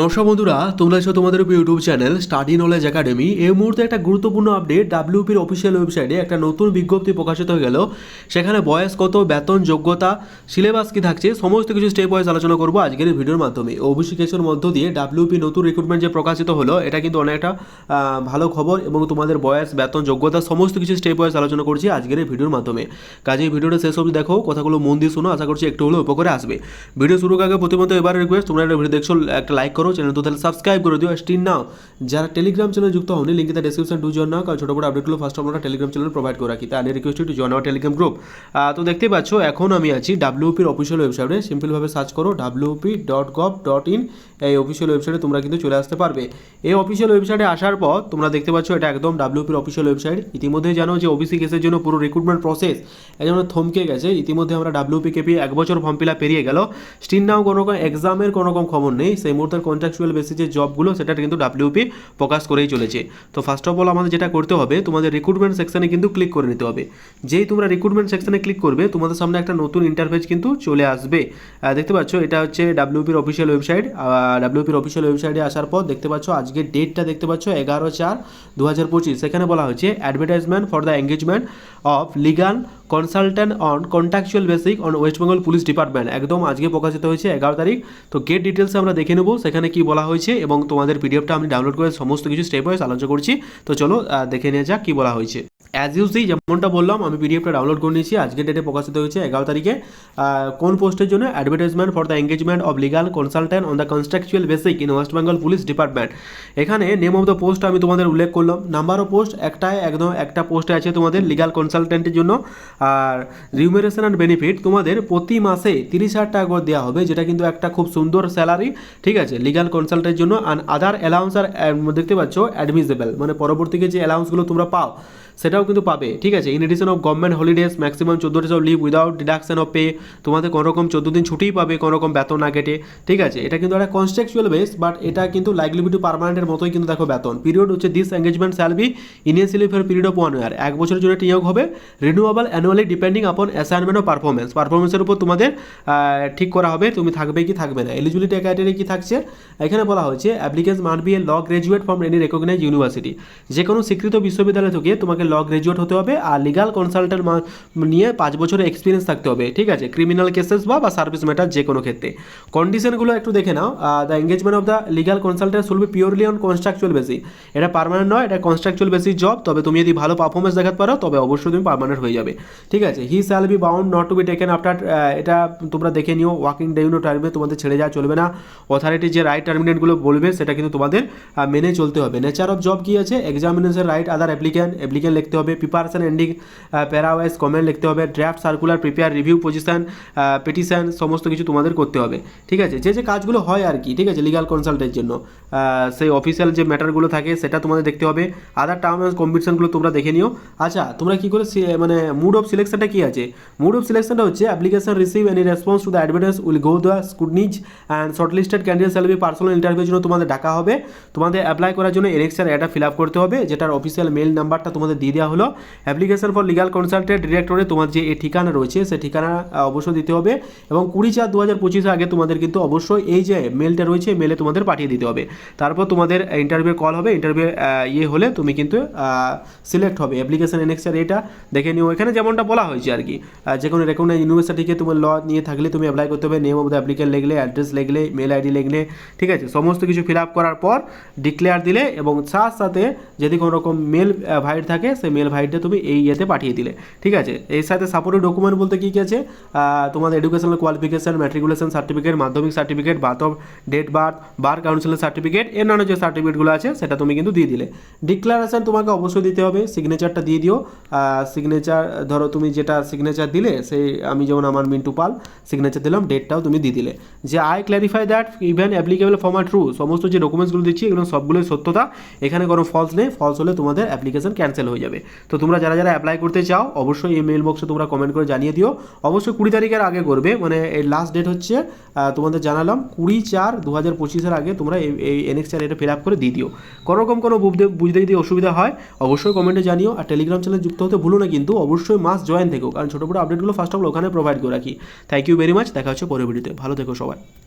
নমস্কার বন্ধুরা, তোমরা আছো তোমাদের YouTube channel study knowledge academy এই মুহূর্তে একটা গুরুত্বপূর্ণ আপডেট ডাব্লিউপির অফিসিয়াল ওয়েবসাইটে একটা নতুন বিজ্ঞপ্তি প্রকাশিত হয়ে গেল। সেখানে বয়স কত, বেতন, যোগ্যতা সিলেবাস কি থাকছে, সমস্ত কিছু স্টেপ ওয়াইজ আলোচনা করব আজকের ভিডিওর মাধ্যমে। ওবিসি কেসের মধ্য দিয়ে ডাব্লিউপি নতুন রিক্রুটমেন্ট যে প্রকাশিত হলো, এটা কিন্তু অনেকটা ভালো খবর এবং তোমাদের বয়স, বেতন, যোগ্যতা, সমস্ত কিছু স্টেপ ওয়াইজ আলোচনা করছি আজকের ভিডিওর মাধ্যমে। কাজে ভিডিওটা শেষ অবধি দেখো, কথাগুলো মন দিয়ে শোনো, আশা করছি একটু হলেও উপকারে আসবে। ভিডিও শুরুর আগে প্রতিমত এবার রিকোয়েস্ট তোমরা ভিডিও দেখছ, একটা লাইক করো চ্যানেল তো তাহলে সাবস্ক্রাইব করে দিও স্টিন নাও যারা টেলিগ্রাম চ্যানেল যুক্ত হওনি link in description to join now কারণ ছোটো বড় আপডেটগুলো ফার্স্ট আমরা টেলিগ্রাম চ্যানেল প্রোভাইড করে রাখি। তাই request to join our Telegram group তো দেখতেই পাচ্ছ, এখন আমি আছি ডাব্লিউপির অফিসিয়াল ওয়েবসাইটে সিম্পলভাবে সার্চ করো WP dot gov dot in এই অফিসিয়াল ওয়েবসাইটে তোমরা কিন্তু চলে আসতে পারবে। এই অফিসিয়াল ওয়েবসাইটে আসার পর তোমরা দেখতে পাচ্ছ, এটা একদম ডাব্লিউপির অফিসিয়াল ওয়েবসাইট ইতিমধ্যে জানো যে ওবিসি কেসের জন্য পুরো রিক্রুটমেন্ট প্রসেস যেমন থমকে গেছে। ইতিমধ্যে আমরা ডাব্লিউপি কেপি এক বছর ফর্ম ফিল পেরিয়ে গেল। স্টিল নাও কোনো রকম এক্সামের কোনো রকম খবর নেই। সেই মুহূর্তের কন্ট্রাকচুয়াল বেসিস জবগুলো সেটা কিন্তু ডাব্লিউপি প্রকাশ করেই চলেছে। তো ফার্স্ট অফ অল আমাদের যেটা করতে হবে, তোমাদের রিক্রুটমেন্ট সেকশনে কিন্তু ক্লিক করে নিতে হবে। যেই তোমরা রিক্রুটমেন্ট সেকশনে ক্লিক করবে, তোমাদের সামনে একটা নতুন ইন্টারফেস কিন্তু চলে আসবে। দেখতে পাচ্ছ, এটা হচ্ছে ডাব্লিউপির অফিসিয়াল ওয়েবসাইট ডাব্লিউপির অফিসিয়াল ওয়েবসাইটে আসার পর দেখতে পাচ্ছ, আজকের ডেটটা দেখতে পাচ্ছ, এগারো চার দু হাজার পঁচিশ। সেখানে বলা হচ্ছে advertisement for the engagement of legal consultant on contractual basic on West Bengal police department একদম আজকে প্রকাশিত হয়েছে এগারো তারিখ। তো গেট ডিটেলস আমরা দেখে নেব, সেখানে কি বলা হয়েছে এবং তোমাদের পিডিএফটা আমি ডাউনলোড করে সমস্ত কিছু স্টেপ ওয়াইজ আলোচনা করছি। তো চলো দেখে নিয়ে যাক কি বলা হয়েছে। অ্যাজ ইউজলি যেমনটা বললাম, আমি পিডিএফটা ডাউনলোড করে নিয়েছি। আজকের ডেটে প্রকাশিত হয়েছে এগারো তারিখে। কোন পোস্টের জন্য advertisement for the engagement of legal consultant on the contractual basic in West Bengal police department এখানে নেম অফ দ্য পোস্ট আমি তোমাদের উল্লেখ করলাম। নাম্বার অফ পোস্ট একটাই একদম একটা পোস্টে আছে তোমাদের লিগাল কনসালটেন্টের জন্য। আর রিউমারেশন অ্যান্ড বেনিফিট তোমাদের প্রতি মাসে তিরিশ হাজার টাকা করে দেওয়া হবে, যেটা কিন্তু একটা খুব সুন্দর স্যালারি ঠিক আছে? লিগাল কনসাল্টের জন্য আর আদার অ্যালাউন্স আর দেখতে পাচ্ছ অ্যাডমিসেবল মানে পরবর্তীকে যে অ্যালাউন্সগুলো তোমরা পাও সেটাও কিন্তু পাবে। ঠিক আছে? In addition of government holidays maximum চোদ্দ days of leave without deduction of pay তোমাদের কোনো রকম চোদ্দ দিন ছুটিই পাবে কোনো রকম বেতন না কেটে। ঠিক আছে? এটা কিন্তু একটা কনস্ট্রাকচুয়াল বেস বাট এটা কিন্তু লাইকলিবিটি পারমানেন্টের মতোই কিন্তু দেখো বেতন। পিরিয়ড হচ্ছে this engagement shall be initially for period of one year এক বছরের জন্য নিয়োগ হবে renewable annually depending upon assignment ও পারফরমেন্স পারফরমেন্সের উপর তোমাদের ঠিক করা হবে, তুমি থাকবে কি থাকবে না। এলিজিবিলিটি ক্রাইটেরিয়া কি থাকছে? এখানে বলা হচ্ছে applicants must be a law graduate from any recognise university যে কোনো স্বীকৃত বিশ্ববিদ্যালয় থেকে তোমাকে ল গ্রাজুয়েট হতে হবে আর লিগাল কনসালটেন্ট নিয়ে পাঁচ বছরের এক্সপিরিয়েন্স থাকতে হবে। ঠিক আছে? ক্রিমিনাল কেসেস বা বা সার্ভিস ম্যাটার যে কোনো ক্ষেত্রে কন্ডিশনগুলো একটু দেখে নাও। The engagement of the legal consultant shall be purely on contractual basis এটা পার্মানেন্ট নয়, এটা কনস্ট্রাকচুয়াল বেসিস জব তবে তুমি যদি ভালো পারফরমেন্স দেখাতে পারো, তবে অবশ্যই তুমি পার্মানেন্ট হয়ে যাবে। ঠিক আছে? He shall be bound not to be taken after এটা তোমরা দেখে নিও। ওয়াকিং ডেউনো টার্মে তোমাদের ছেড়ে যাওয়া চলবে না। অথরিটি যে রাইট টার্মিনেটগুলো বলবে, সেটা কিন্তু তোমাদের মেনে চলতে হবে। নেচার অফ জব কি আছে? Examination right other applicant applicant লিখতে হবে প্রিপারেশন এন্ডিং প্যারাওয়াইজ কমেন্ট লিখতে হবে draft circular prepare review position petition সমস্ত কিছু তোমাদের করতে হবে। ঠিক আছে? যে যে কাজগুলো হয় আর কি, ঠিক আছে? লিগাল কনসাল্টের জন্য। সেই অফিসিয়াল যে ম্যাটারগুলো থাকে, সেটা তোমাদের দেখতে হবে। আদার টার্ম অ্যান্ড কম্পিটিশনগুলো তোমরা দেখে নিও। আচ্ছা তোমরা কি করে মানে মুড অফ সিলেকশনটা কি আছে? মুড অফ সিলেকশনটা হচ্ছে application receive any response to the advertise will go the scrutiny and shortlisted candidate shall be personal ইন্টারভিউর জন্য তোমাদের ডাকা হবে। তোমাদের অ্যাপ্লাই করার জন্য এলেকশন এটা ফিল আপ করতে হবে, যেটার অফিসিয়াল মেল নাম্বারটা তোমাদের দিয়ে দেওয়া হলো। অ্যাপ্লিকেশন ফর লিগাল কনসালটেন্ট ডিরেক্টরে তোমার যে ঠিকানা রয়েছে সেই ঠিকানা অবশ্যই দিতে হবে এবং কুড়ি চার দু হাজার পঁচিশে আগে তোমাদের কিন্তু অবশ্যই এই যে মেলটা রয়েছে মেলে তোমাদের পাঠিয়ে দিতে হবে। তারপর তোমাদের ইন্টারভিউ কল হবে ইন্টারভিউ ইয়ে হলে তুমি কিন্তু সিলেক্ট হবে। অ্যাপ্লিকেশন এনেক্সার এটা দেখে নিও। এখানে যেমনটা বলা হয়েছে আর কি যে কোনো রেকগনাইজ ইউনিভার্সিটিকে তোমার ল নিয়ে থাকলে তুমি অ্যাপ্লাই করতে হবে। নেম অফ দ্য অ্যাপ্লিকেন্ট লিখলে অ্যাড্রেস লিখলে মেল আইডি লিখলে, ঠিক আছে? সমস্ত কিছু ফিল আপ করার পর ডিক্লেয়ার দিলে এবং সাথে সাথে যদি কোনো রকম মেল ভাইট থাকে সেই মেল ভাইটটা তুমি এই ইয়েতে পাঠিয়ে দিলে, ঠিক আছে? এর সাথে সাপোর্টিভ ডকুমেন্ট বলতে কী কী আছে? তোমাদের এডুকেশনাল কোয়ালিফিকেশন ম্যাট্রিকুলেশন সার্টিফিকেট মাধ্যমিক certificate birth of date birth bar কাউন্সিলের সার্টিফিকেট নানা যে সার্টিফিকেটগুলো আছে, সেটা তুমি কিন্তু দিয়ে দিলে। ডিক্লারেশন তোমাকে অবশ্যই দিতে হবে সিগনেচারটা দিয়ে দিও। সিগনেচার ধরো তুমি যেটা সিগনেচার দিলে, সেই আমি যেমন আমার মিন্টু পাল সিগনেচার দিলাম ডেটটাও তুমি দিয়ে দিলে। যে I clarify that even applicable for my true সমস্ত যে ডকুমেন্টসগুলো দিচ্ছি, এগুলো সবগুলোই সত্যতা। এখানে কোনো ফলস নেই ফলস হলে তোমাদের অ্যাপ্লিকেশন ক্যান্সেল হয়ে যাবে। তো তোমরা যারা যারা অ্যাপ্লাই করতে চাও, অবশ্যই এই মেল বক্সে তোমরা কমেন্ট করে জানিয়ে দিও। অবশ্যই কুড়ি তারিখের আগে করবে মানে এই লাস্ট ডেট হচ্ছে তোমাদের জানালাম কুড়ি চার দু হাজার পঁচিশের আগে তোমরা এই এই এনএক্স চার এটা ফিল আপ করে দিয়ে দিও। কোনো রকম কোনো বুঝতে যদি অসুবিধা হয়, অবশ্যই কমেন্টে জানিও। আর টেলিগ্রাম চ্যানেল যুক্ত হতে ভুলো না কিন্তু অবশ্যই মাস জয়েন থেকো, কারণ ছোটো বড়ো আপডেটগুলো ফার্স্ট অফ অল ওখানে প্রোভাইড করে রাখি। থ্যাংক ইউ ভেরি মাচ দেখা হচ্ছে পরের ভিডিওতে ভালো থেকো সবাই।